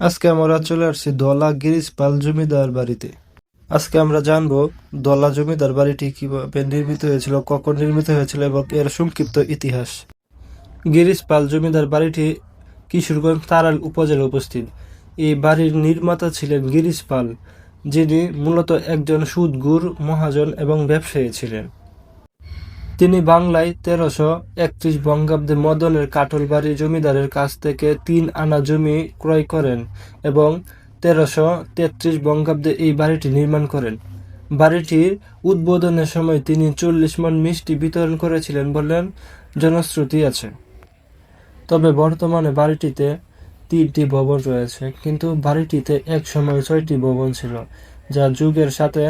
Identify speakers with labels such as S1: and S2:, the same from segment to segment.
S1: আজকে আমরা চলে আসছি দলা গিরিশ পাল জমিদার বাড়িতে। আজকে আমরা জানব দলা জমিদার বাড়িটি কীভাবে নির্মিত হয়েছিল, কখন নির্মিত হয়েছিল এবং এর সংক্ষিপ্ত ইতিহাস। গিরিশ পাল জমিদার বাড়িটি কিশোরগঞ্জ তারাল উপজেলায় উপস্থিত এই বাড়ির নির্মাতা ছিলেন গিরিশ পাল যিনি মূলত একজন সুদগুর মহাজন এবং ব্যবসায়ী ছিলেন। তিনি বাংলায় তেরোশো একত্রিশ বঙ্গাব্দে মদনের কাটলবাড়ি জমিদারের কাছ থেকে তিন আনা জমি ক্রয় করেন এবং তেরোশো তেত্রিশ বঙ্গাব্দে এই বাড়িটি নির্মাণ করেন। বাড়িটির উদ্বোধনের সময় তিনি চল্লিশ মন মিষ্টি বিতরণ করেছিলেন বললেন জনশ্রুতি আছে। তবে বর্তমানে বাড়িটিতে তিনটি ভবন রয়েছে, কিন্তু বাড়িটিতে এক সময় ছয়টি ভবন ছিল, যা যুগের সাথে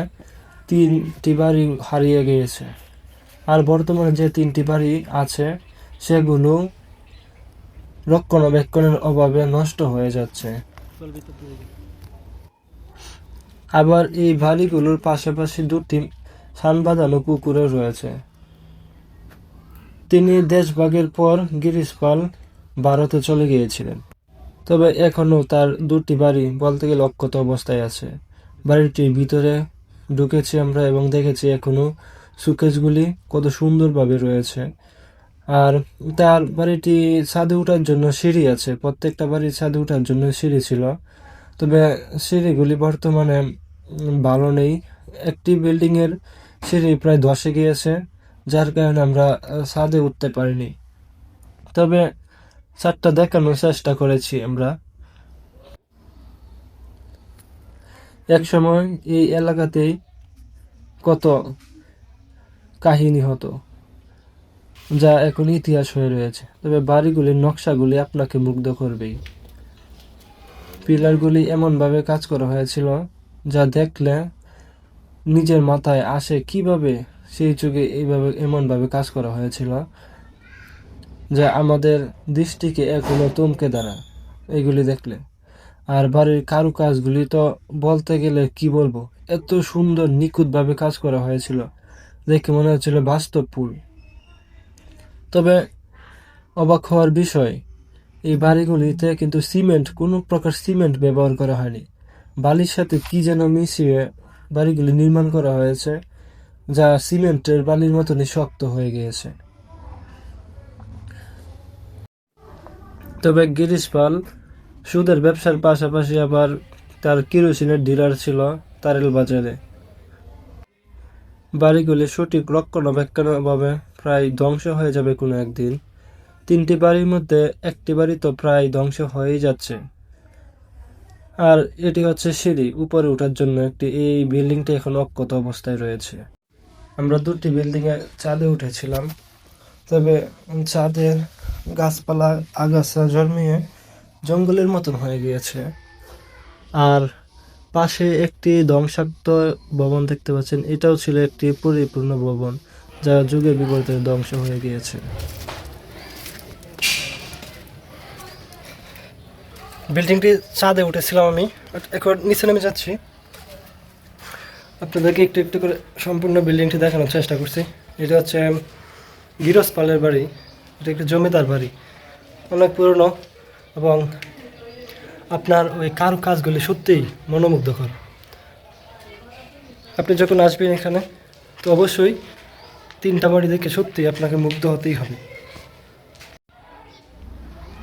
S1: তিনটি বাড়ি হারিয়ে গিয়েছে। আর বর্তমানে যে তিনটি বাড়ি আছে, সেগুলো রক্ষণাবেক্ষণের অভাবে নষ্ট হয়ে যাচ্ছে। আবার এই বাড়িগুলোর পাশাপাশি দুটি সান বাঁধানো পুকুরও রয়েছে। তিনি দেশভাগের পর গিরিশ পাল ভারতে চলে গিয়েছিলেন। তবে এখনও তার দুটি বাড়ি বলতে গেলে অক্ষত অবস্থায় আছে। বাড়িটির ভিতরে ঢুকেছি আমরা এবং দেখেছি এখনও সুকেসগুলি কত সুন্দরভাবে রয়েছে। আর তার বাড়িটি ছাদে ওঠার জন্য সিঁড়ি আছে। প্রত্যেকটা বাড়ির ছাদে ওঠার জন্য সিঁড়ি ছিল। তবে সিঁড়িগুলি বর্তমানে ভালো নেই। একটি বিল্ডিংয়ের সিঁড়ি প্রায় ধসে গিয়েছে, যার কারণে আমরা ছাদে উঠতে পারিনি। তবে ছাদটা দেখানোর চেষ্টা করেছি আমরা। এক সময় এই এলাকাতেই কত কাহিনী হতো, যা এখন ইতিহাস হয়ে রয়েছে। তবে বাড়িগুলির নকশাগুলি আপনাকে মুগ্ধ করবেই। পিলারগুলি এমনভাবে কাজ করা হয়েছিল যা দেখলে নিজের মাথায় আসে কীভাবে সেই যুগে এইভাবে এমনভাবে কাজ করা হয়েছিল, যা আমাদের দৃষ্টিকে এখনও চমকে দাঁড়ায় এগুলি দেখলে। আর বাড়ির কারুকাজগুলি তো বলতে গেলে কি বলব, এত সুন্দর নিখুঁতভাবে কাজ করা হয়েছিল। দেখে মনে হচ্ছিল বাস্তব ফুল তবে অবাক হওয়ার বিষয়, এই বাড়িগুলিতে কিন্তু সিমেন্ট, কোনো প্রকার সিমেন্ট ব্যবহার করা হয়নি। বালির সাথে কি যেন মিশিয়ে বাড়িগুলি নির্মাণ করা হয়েছে, যা সিমেন্টের বালির মতনই শক্ত হয়ে গিয়েছে। তবে গিরিশ পাল, সুদের ব্যবসার পাশাপাশি আবার তার কিরোসিনের ডিলার ছিল তারেল বাজারে। বাড়িগুলি সঠিক রক্ষণাবেক্ষণের অভাবে প্রায় ধ্বংস হয়ে যাবে কোনো একদিন। তিনটি বাড়ির মধ্যে একটি বাড়ি তো প্রায় ধ্বংস হয়েই যাচ্ছে। আর এটি হচ্ছে সিঁড়ি, উপরে ওঠার জন্য একটি এই বিল্ডিংটি এখন অক্ষত অবস্থায় রয়েছে। আমরা দুটি বিল্ডিংয়ে চাঁদে উঠেছিলাম, তবে চাঁদের গাছপালা, আগাছা জন্মিয়ে জঙ্গলের মতন হয়ে গিয়েছে। আর পাশে একটি ধ্বংসাত্ম ভবন দেখতে পাচ্ছেন। এটাও ছিল একটি পরিপূর্ণ ভবন, যা যুগের বিপরীতে ধ্বংস হয়ে গিয়েছে। বিল্ডিংটি চাঁদে উঠেছিলাম আমি। এখন নিচে নেমে যাচ্ছি। আপনাদেরকে একটু একটু করে সম্পূর্ণ বিল্ডিংটি দেখানোর চেষ্টা করছি। এটা হচ্ছে গিরস পালের বাড়ি। এটা একটি জমিদার বাড়ি। অনেক পুরনো এবং আপনার ওই কারু কাজগুলি সত্যিই মনোমুগ্ধকর। আপনি যখন আসবেন এখানে, তো অবশ্যই তিনটা বাড়ি দেখে সত্যি আপনাকে মুগ্ধ হতেই হবে।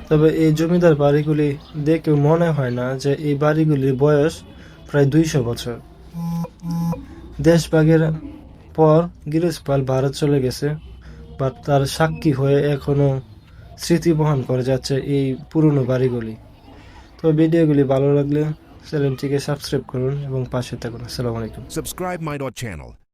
S1: তবে এই জমিদার বাড়িগুলি দেখে মনে হয় না যে এই বাড়িগুলির বয়স প্রায় দুইশো বছর। দেশভাগের পর গিরিশপাল ভারত চলে গেছে, বা তার সাক্ষী হয়ে এখনও স্মৃতি বহন করে যাচ্ছে এই পুরনো বাড়িগুলি। তো ভিডিওগুলি ভালো লাগলে চ্যানেলটিকে সাবস্ক্রাইব করুন এবং পাশে থাকুন। আসসালামু আলাইকুম।
S2: Subscribe my dot channel